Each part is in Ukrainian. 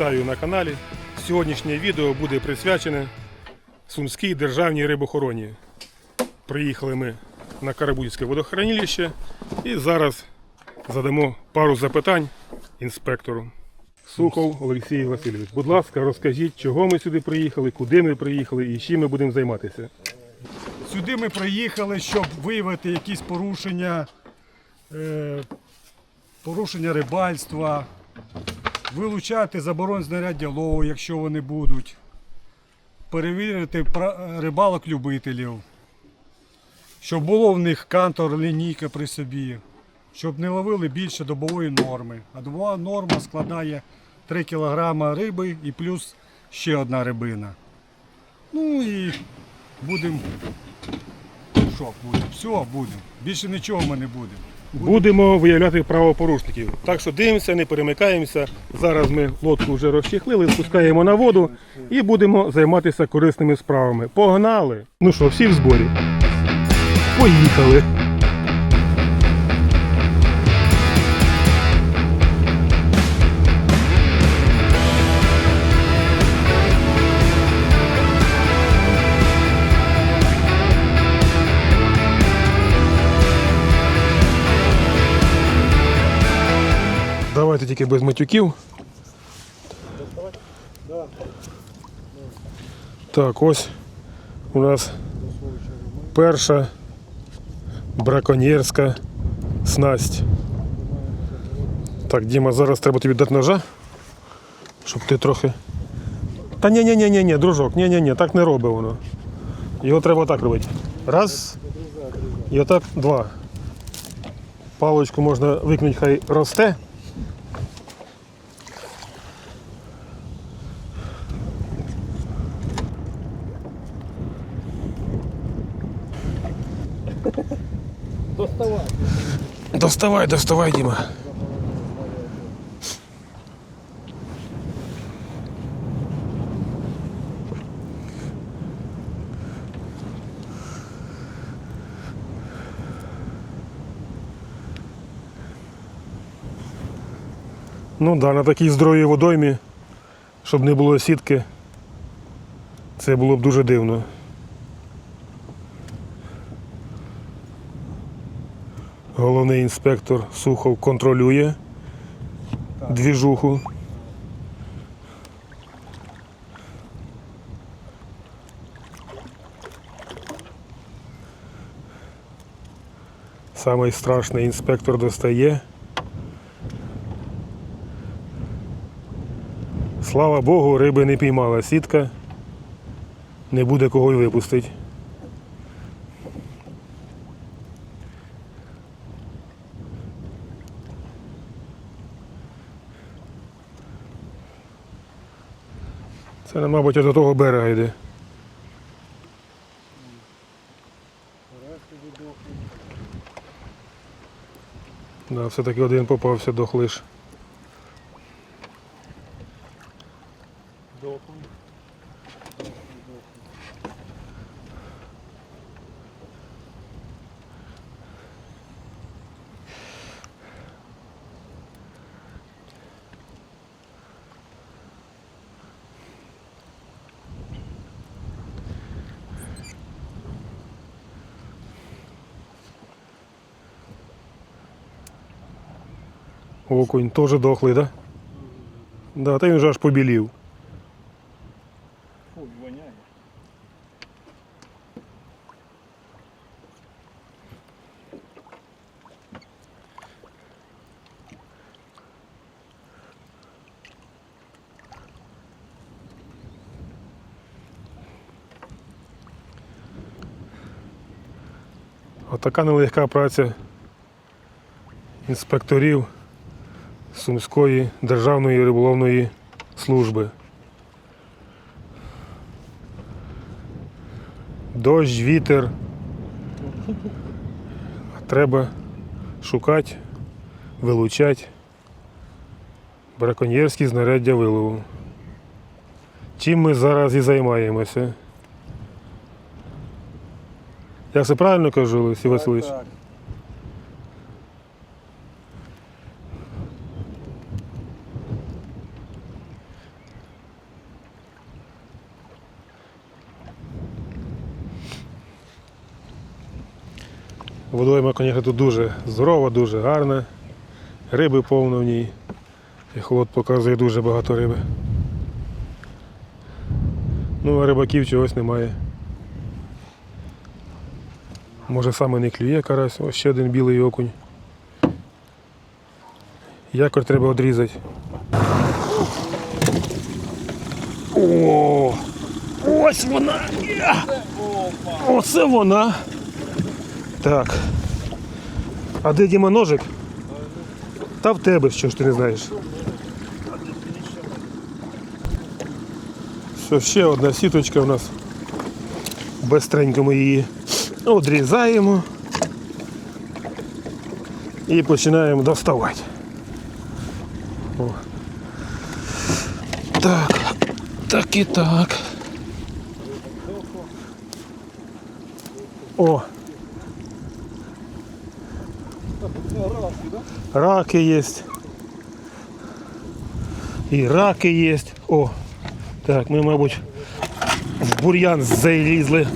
Вітаю на каналі. Сьогоднішнє відео буде присвячене Сумській державній рибохороні. Приїхали ми на Карабульське водохранилище і зараз задамо пару запитань інспектору. Сухов Олексій Васильович. Будь ласка, розкажіть, чого ми сюди приїхали, куди ми приїхали і чим ми будемо займатися. Сюди ми приїхали, щоб виявити якісь порушення, е, порушення рибальства, вилучати заборон знаряддя лову, якщо вони будуть, перевірити рибалок-любителів, щоб було в них кантор, лінійка при собі, щоб не ловили більше добової норми. А добова норма складає 3 кг риби і плюс ще одна рибина. Ну і будемо що буде? Все буде. Більше нічого ми не будемо. Будемо виявляти правопорушників. Так що дивимося, не перемикаємося. Зараз ми лодку вже розчехлили, спускаємо на воду і будемо займатися корисними справами. Погнали! Ну що, всі в зборі? Поїхали! Давайте тільки без матюків. Так, ось у нас перша браконьєрська снасть. Так, Діма, зараз треба тобі дати ножа, щоб ти трохи. Та ні, ні, ні, ні, ні, дружок, ні, ні, ні, так не робить воно. Його треба так робити. Раз. І отак два. Паличку можна викинути, хай росте. Доставай, доставай, доставай, Діма. Ну да, на такій здоровій водоймі, щоб не було сітки, це було б дуже дивно. Головний інспектор Сухов контролює двіжуху. Самий страшний інспектор достає. Слава Богу, риби не піймала сітка. Не буде кого й випустити. Це, мабуть, до того берега йде. Да, все-таки один попався дохлиш. Окунь теж дохлий, так? Да? Да, та він вже аж побілів. Фу, воняє. Отака нелегка праця інспекторів Сумської державної риболовної служби. Дощ, вітер. Треба шукати, вилучати браконьєрські знаряддя вилову. Чим ми зараз і займаємося. Я все правильно кажу, Олексій Васильович? Так, Водойма, звісно, тут дуже здорова, дуже гарна. Риби повно в ній. Ехолот показує дуже багато риби. Ну, а рибаків чогось немає. Може саме не клює карась, ось ще один білий окунь. Якорь треба одрізати. О! Ось вона! Оце вона! Так. А де Діма ножик? Та в тебе, що ж ти не знаєш. Все, ще одна сіточка у нас. Бестренько ми її одрізаємо і починаємо доставати. О. Так, так і так. О. Раки є. І раки є. О. Так, ми, мабуть, в бур'ян залізли.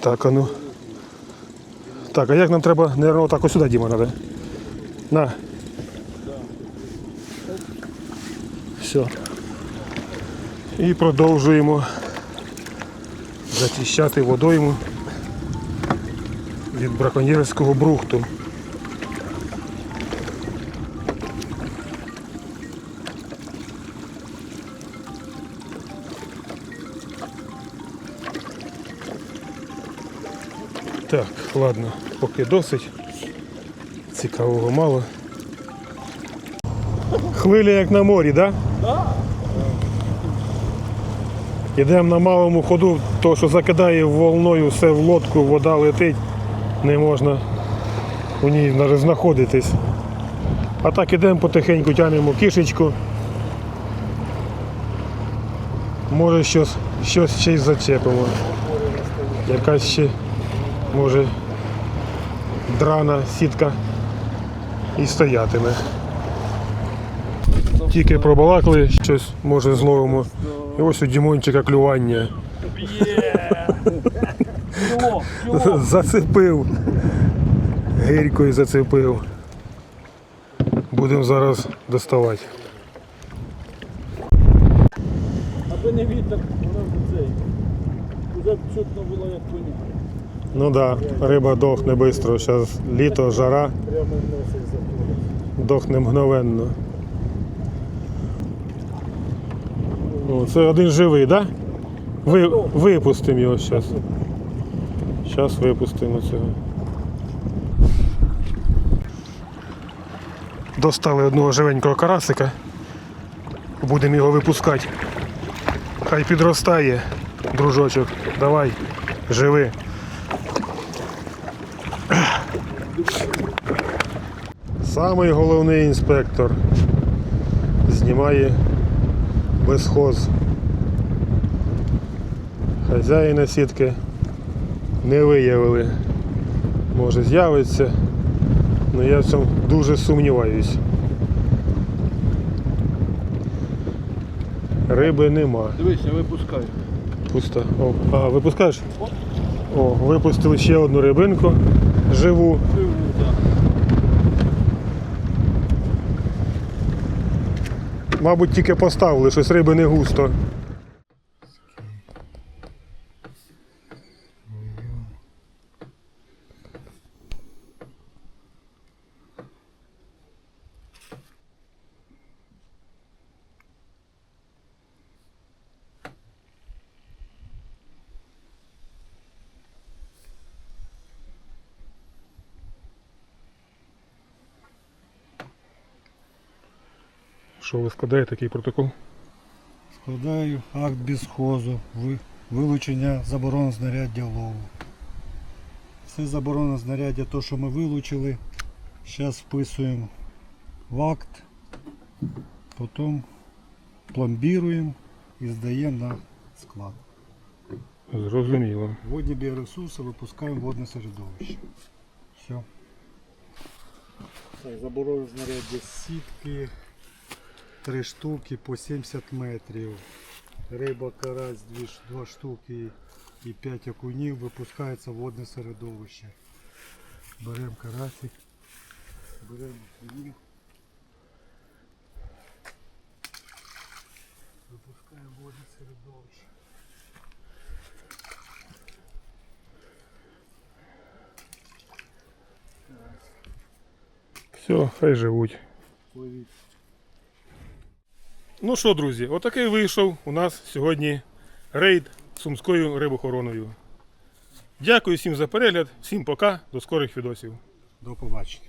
Так, а ну. Так, а як нам треба, наверное, отак ось сюди, Діма, треба. На. Все. І продовжуємо Зачищати водойму від браконьєрського брухту. Так, ладно, поки досить. Цікавого мало. Хвиля як на морі, так? Да? Йдемо на малому ходу, то що закидає волною все в лодку, вода летить, не можна у ній навіть знаходитись. А так ідемо потихеньку, тянемо кишечку. Може щось, щось ще й зачепимо. Якась ще може драна сітка і стоятиме. Тільки пробалакали, щось може зловимо. І ось у Дімончика клювання. Зацепив. Гирькою зацепив. Будемо зараз доставати. Аби не вітер, воно цей. Уже б чутно було, як коні. Ну так, да, риба дохне швидко. Зараз літо, жара, дохне мгновенно. О, це один живий, так? Да? Ви, випустимо його зараз. Зараз випустимо цього. Достали одного живенького карасика. Будемо його випускати. Хай підростає, дружочок. Давай, живи. Самий головний інспектор знімає безхоз. Хазяїна сітки не виявили. Може з'явиться, але я в цьому дуже сумніваюсь. Риби нема. Дивись, я випускаю. Пусто. О, а, випускаєш? О, випустили ще одну рибинку живу. Живу, так. Мабуть, тільки поставили, щось риби не густо. Що ви складаєте такий протокол? Складаю акт безхозу, ви- вилучення забороненого знаряддя лову. Це заборонене знаряддя, то, що ми вилучили. Зараз вписуємо в акт, потім пломбіруємо і здаємо на склад. Зрозуміло. Водні біоресурси випускаємо в водне середовище. Все. Це заборонене знаряддя сітки, три штуки по 70 метрів. Риба, карась, дві, ш- два штуки і 5 окунів випускається в водне середовище. Беремо карасик, беремо окунів. Випускаємо в водне середовище. Все, хай живуть. Ловіть. Ну що, друзі, отакий вийшов у нас сьогодні рейд сумською рибохороною. Дякую всім за перегляд, всім пока, до скорих відосів. До побачення.